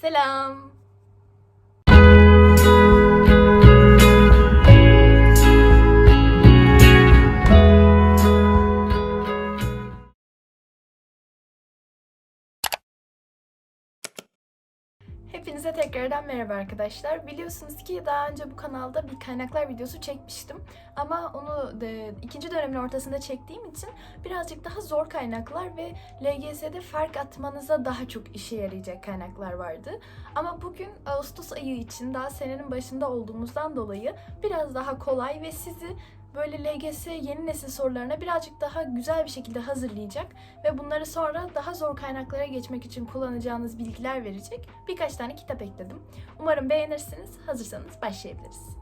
سلام. Merhaba arkadaşlar. Biliyorsunuz ki daha önce bu kanalda bir kaynaklar videosu çekmiştim. Ama onu de, ikinci dönemin ortasında çektiğim için birazcık daha zor kaynaklar ve LGS'de fark atmanıza daha çok işe yarayacak kaynaklar vardı. Ama bugün Ağustos ayı için daha senenin başında olduğumuzdan dolayı biraz daha kolay ve sizi böyle LGS yeni nesil sorularına birazcık daha güzel bir şekilde hazırlayacak ve bunları sonra daha zor kaynaklara geçmek için kullanacağınız bilgiler verecek birkaç tane kitap ekledim. Umarım beğenirsiniz. Hazırsanız başlayabiliriz.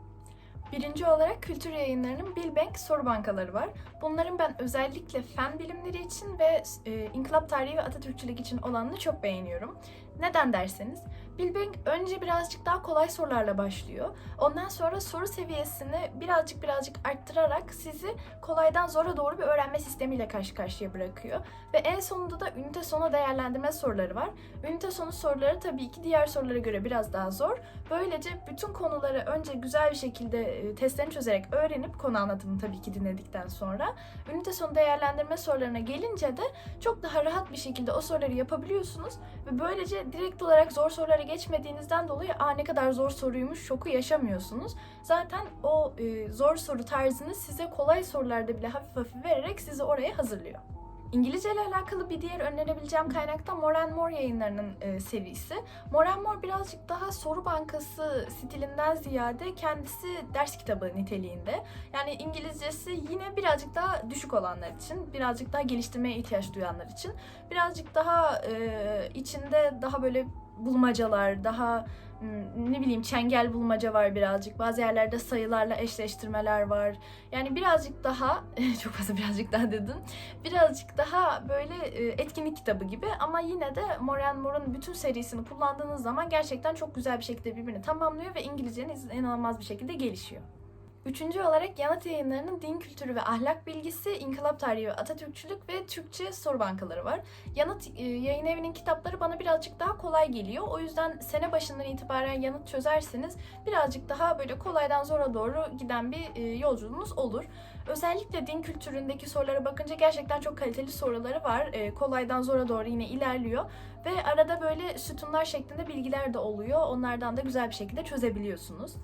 Birinci olarak kültür yayınlarının Bilbank soru bankaları var. Bunların ben özellikle fen bilimleri için ve e, inkılap tarihi ve Atatürkçülük için olanını çok beğeniyorum. Neden derseniz, Bilbank önce birazcık daha kolay sorularla başlıyor. Ondan sonra soru seviyesini birazcık birazcık arttırarak sizi kolaydan zora doğru bir öğrenme sistemiyle karşı karşıya bırakıyor. Ve en sonunda da ünite sonu değerlendirme soruları var. Ünite sonu soruları tabii ki diğer sorulara göre biraz daha zor. Böylece bütün konuları önce güzel bir şekilde e, testlerini çözerek öğrenip konu anlatımını tabii ki dinledikten sonra ünite sonu değerlendirme sorularına gelince de çok daha rahat bir şekilde o soruları yapabiliyorsunuz ve böylece direkt olarak zor sorulara geçmediğinizden dolayı aa ne kadar zor soruymuş şoku yaşamıyorsunuz. Zaten o e, zor soru tarzını size kolay sorularda bile hafif hafif vererek sizi oraya hazırlıyor. İngilizce ile alakalı bir diğer önerebileceğim kaynak da More More yayınlarının e, serisi. More More birazcık daha soru bankası stilinden ziyade kendisi ders kitabı niteliğinde. Yani İngilizcesi yine birazcık daha düşük olanlar için, birazcık daha geliştirmeye ihtiyaç duyanlar için. Birazcık daha e, içinde daha böyle bulmacalar, daha ne bileyim çengel bulmaca var birazcık. Bazı yerlerde sayılarla eşleştirmeler var. Yani birazcık daha, çok fazla birazcık daha dedim. Birazcık daha böyle e, etkinlik kitabı gibi ama yine de More and More'un bütün serisini kullandığınız zaman gerçekten çok güzel bir şekilde birbirini tamamlıyor ve İngilizceniz inanılmaz bir şekilde gelişiyor. Üçüncü olarak Yanıt Yayınları'nın din kültürü ve ahlak bilgisi, inkılap tarihi ve Atatürkçülük ve Türkçe soru bankaları var. Yanıt e, yayın evinin kitapları bana birazcık daha kolay geliyor. O yüzden sene başından itibaren yanıt çözerseniz birazcık daha böyle kolaydan zora doğru giden bir e, yolculuğunuz olur. Özellikle din kültüründeki sorulara bakınca gerçekten çok kaliteli soruları var. E, kolaydan zora doğru yine ilerliyor. Ve arada böyle sütunlar şeklinde bilgiler de oluyor. Onlardan da güzel bir şekilde çözebiliyorsunuz.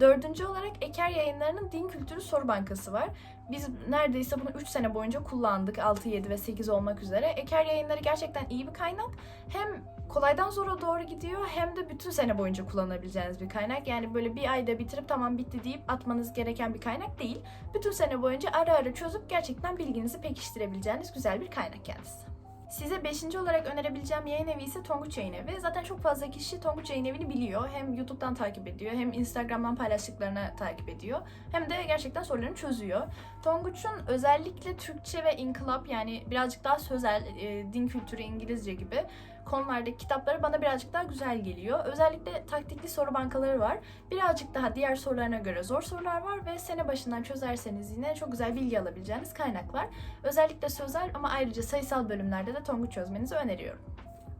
Dördüncü olarak Eker Yayınları'nın Din Kültürü Soru Bankası var. Biz neredeyse bunu 3 sene boyunca kullandık. 6, 7 ve 8 olmak üzere. Eker Yayınları gerçekten iyi bir kaynak. Hem kolaydan zora doğru gidiyor hem de bütün sene boyunca kullanabileceğiniz bir kaynak. Yani böyle bir ayda bitirip tamam bitti deyip atmanız gereken bir kaynak değil. Bütün sene boyunca ara ara çözüp gerçekten bilginizi pekiştirebileceğiniz güzel bir kaynak kendisi. Size beşinci olarak önerebileceğim yayın evi ise Tonguç Yayın Evi. Zaten çok fazla kişi Tonguç Yayın Evi'ni biliyor. Hem YouTube'dan takip ediyor, hem Instagram'dan paylaştıklarını takip ediyor. Hem de gerçekten sorularını çözüyor. Tonguç'un özellikle Türkçe ve inkılap yani birazcık daha sözel, e, din kültürü İngilizce gibi konulardaki kitapları bana birazcık daha güzel geliyor. Özellikle taktikli soru bankaları var. Birazcık daha diğer sorularına göre zor sorular var ve sene başından çözerseniz yine çok güzel bilgi alabileceğiniz kaynaklar. Özellikle sözel ama ayrıca sayısal bölümlerde de Tonguç çözmenizi öneriyorum.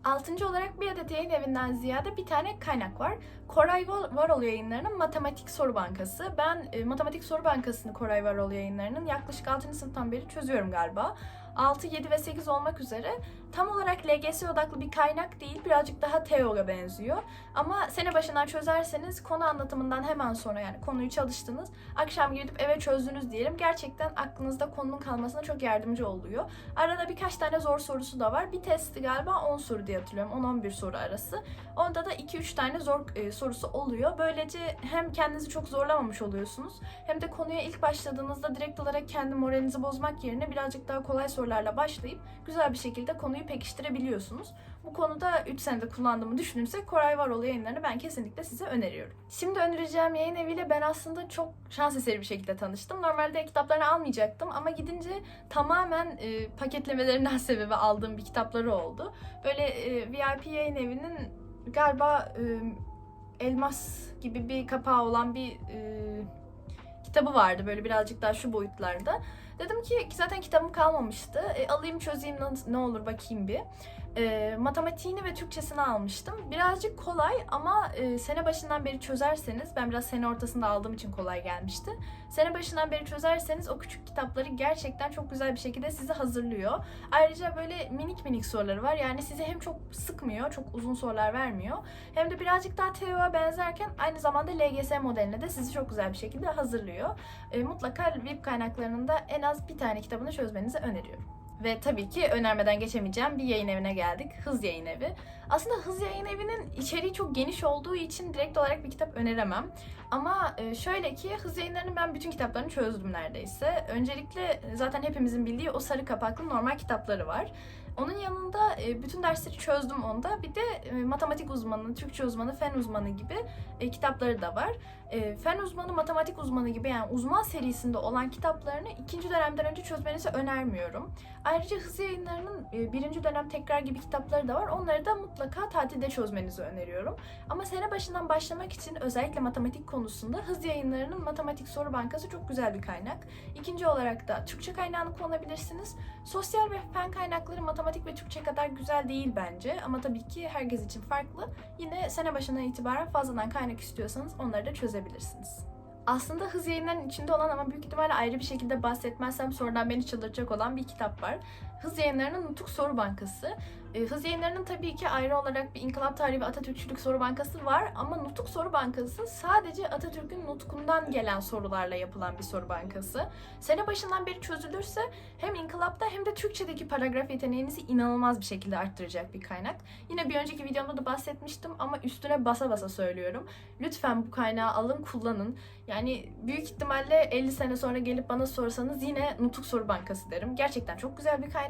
Altıncı olarak bir adet yayın evinden ziyade bir tane kaynak var. Koray Varol yayınlarının Matematik Soru Bankası. Ben e, Matematik Soru Bankası'nı Koray Varol yayınlarının yaklaşık 6. sınıftan beri çözüyorum galiba. 6, 7 ve 8 olmak üzere tam olarak LGS odaklı bir kaynak değil, birazcık daha TEO'ya benziyor. Ama sene başından çözerseniz konu anlatımından hemen sonra yani konuyu çalıştınız, akşam gidip eve çözdünüz diyelim. Gerçekten aklınızda konunun kalmasına çok yardımcı oluyor. Arada birkaç tane zor sorusu da var. Bir testi galiba 10 soru diye hatırlıyorum. 10-11 soru arası. Onda da 2-3 tane zor e, sorusu oluyor. Böylece hem kendinizi çok zorlamamış oluyorsunuz hem de konuya ilk başladığınızda direkt olarak kendi moralinizi bozmak yerine birazcık daha kolay sorularla başlayıp güzel bir şekilde konuyu pekiştirebiliyorsunuz. Bu konuda 3 senede kullandığımı düşünürsek Koray Varol yayınlarını ben kesinlikle size öneriyorum. Şimdi önereceğim yayın eviyle ben aslında çok şans eseri bir şekilde tanıştım. Normalde kitaplarını almayacaktım ama gidince tamamen e, paketlemelerinden sebebi aldığım bir kitapları oldu. Böyle e, VIP yayın evinin galiba e, elmas gibi bir kapağı olan bir e, kitabı vardı böyle birazcık daha şu boyutlarda. Dedim ki zaten kitabım kalmamıştı. E, alayım çözeyim ne- olur bakayım bir. E, matematiğini ve Türkçesini almıştım. Birazcık kolay ama e, sene başından beri çözerseniz, ben biraz sene ortasında aldığım için kolay gelmişti. Sene başından beri çözerseniz o küçük kitapları gerçekten çok güzel bir şekilde sizi hazırlıyor. Ayrıca böyle minik minik soruları var. Yani sizi hem çok sıkmıyor, çok uzun sorular vermiyor. Hem de birazcık daha TEO'ya benzerken aynı zamanda LGS modeline de sizi çok güzel bir şekilde hazırlıyor. E, mutlaka web kaynaklarının da en az bir tane kitabını çözmenizi öneriyorum. Ve tabii ki önermeden geçemeyeceğim bir yayın evine geldik. Hız Yayın Evi. Aslında Hız Yayın Evi'nin içeriği çok geniş olduğu için direkt olarak bir kitap öneremem. Ama e, şöyle ki Hız Yayınları'nın ben bütün kitaplarını çözdüm neredeyse. Öncelikle zaten hepimizin bildiği o sarı kapaklı normal kitapları var. Onun yanında e, bütün dersleri çözdüm onda. Bir de e, matematik uzmanı, Türkçe uzmanı, fen uzmanı gibi e, kitapları da var. Fen uzmanı, matematik uzmanı gibi yani uzman serisinde olan kitaplarını ikinci dönemden önce çözmenizi önermiyorum. Ayrıca Hız Yayınları'nın birinci dönem tekrar gibi kitapları da var. Onları da mutlaka tatilde çözmenizi öneriyorum. Ama sene başından başlamak için özellikle matematik konusunda Hız Yayınları'nın matematik soru bankası çok güzel bir kaynak. İkinci olarak da Türkçe kaynağını kullanabilirsiniz. Sosyal ve fen kaynakları matematik ve Türkçe kadar güzel değil bence ama tabii ki herkes için farklı. Yine sene başından itibaren fazladan kaynak istiyorsanız onları da çözebilirsiniz. Aslında hız yayınlarının içinde olan ama büyük ihtimalle ayrı bir şekilde bahsetmezsem sonradan beni çıldırtacak olan bir kitap var. Hız yayınlarının Nutuk Soru Bankası. Ee, Hız yayınlarının tabii ki ayrı olarak bir İnkılap Tarihi ve Atatürkçülük Soru Bankası var ama Nutuk Soru Bankası sadece Atatürk'ün nutkundan gelen sorularla yapılan bir soru bankası. Sene başından beri çözülürse hem İnkılap'ta hem de Türkçedeki paragraf yeteneğinizi inanılmaz bir şekilde arttıracak bir kaynak. Yine bir önceki videomda da bahsetmiştim ama üstüne basa basa söylüyorum. Lütfen bu kaynağı alın kullanın. Yani büyük ihtimalle 50 sene sonra gelip bana sorsanız yine Nutuk Soru Bankası derim. Gerçekten çok güzel bir kaynak.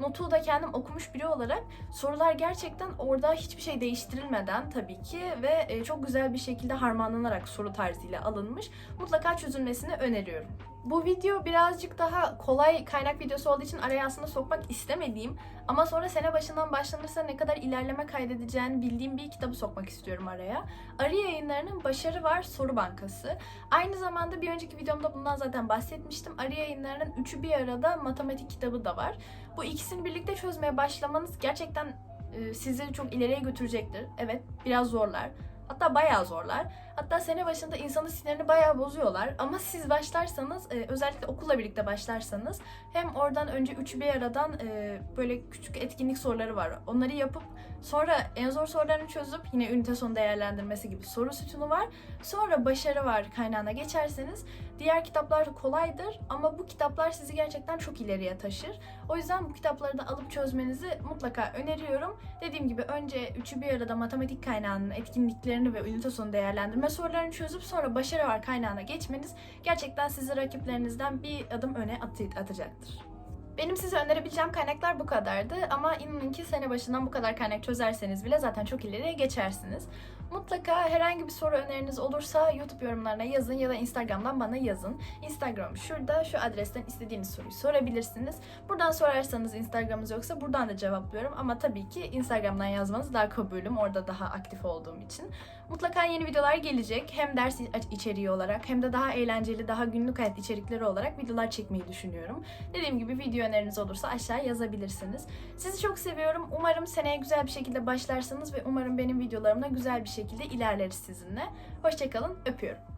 Nutuk'u da kendim okumuş biri olarak sorular gerçekten orada hiçbir şey değiştirilmeden tabii ki ve e, çok güzel bir şekilde harmanlanarak soru tarzıyla alınmış. Mutlaka çözülmesini öneriyorum. Bu video birazcık daha kolay kaynak videosu olduğu için araya aslında sokmak istemediğim ama sonra sene başından başlanırsa ne kadar ilerleme kaydedeceğini bildiğim bir kitabı sokmak istiyorum araya. Arı yayınlarının Başarı Var Soru Bankası. Aynı zamanda bir önceki videomda bundan zaten bahsetmiştim. Arı yayınlarının Üçü Bir Arada matematik kitabı da var. Bu ikisini birlikte çözmeye başlamanız gerçekten e, sizi çok ileriye götürecektir. Evet biraz zorlar. Hatta bayağı zorlar. Hatta sene başında insanın sinirini bayağı bozuyorlar. Ama siz başlarsanız, e, özellikle okulla birlikte başlarsanız hem oradan önce üçü bir aradan e, böyle küçük etkinlik soruları var. Onları yapıp sonra en zor sorularını çözüp yine ünite sonu değerlendirmesi gibi soru sütunu var. Sonra başarı var kaynağına geçerseniz diğer kitaplar kolaydır ama bu kitaplar sizi gerçekten çok ileriye taşır. O yüzden bu kitapları da alıp çözmenizi mutlaka öneriyorum. Dediğim gibi önce üçü bir arada matematik kaynağının etkinliklerini ve ünite sonu değerlendirme sorularını çözüp sonra başarı var kaynağına geçmeniz gerçekten sizi rakiplerinizden bir adım öne atacaktır. Benim size önerebileceğim kaynaklar bu kadardı ama inanın ki sene başından bu kadar kaynak çözerseniz bile zaten çok ileriye geçersiniz. Mutlaka herhangi bir soru öneriniz olursa YouTube yorumlarına yazın ya da Instagram'dan bana yazın. Instagram şurada, şu adresten istediğiniz soruyu sorabilirsiniz. Buradan sorarsanız Instagram'ınız yoksa buradan da cevaplıyorum ama tabii ki Instagram'dan yazmanız daha kabulüm. Orada daha aktif olduğum için. Mutlaka yeni videolar gelecek. Hem ders içeriği olarak hem de daha eğlenceli, daha günlük hayat içerikleri olarak videolar çekmeyi düşünüyorum. Dediğim gibi video öneriniz olursa aşağıya yazabilirsiniz. Sizi çok seviyorum. Umarım seneye güzel bir şekilde başlarsınız ve umarım benim videolarımda güzel bir şekilde ilerleriz sizinle. Hoşçakalın, öpüyorum.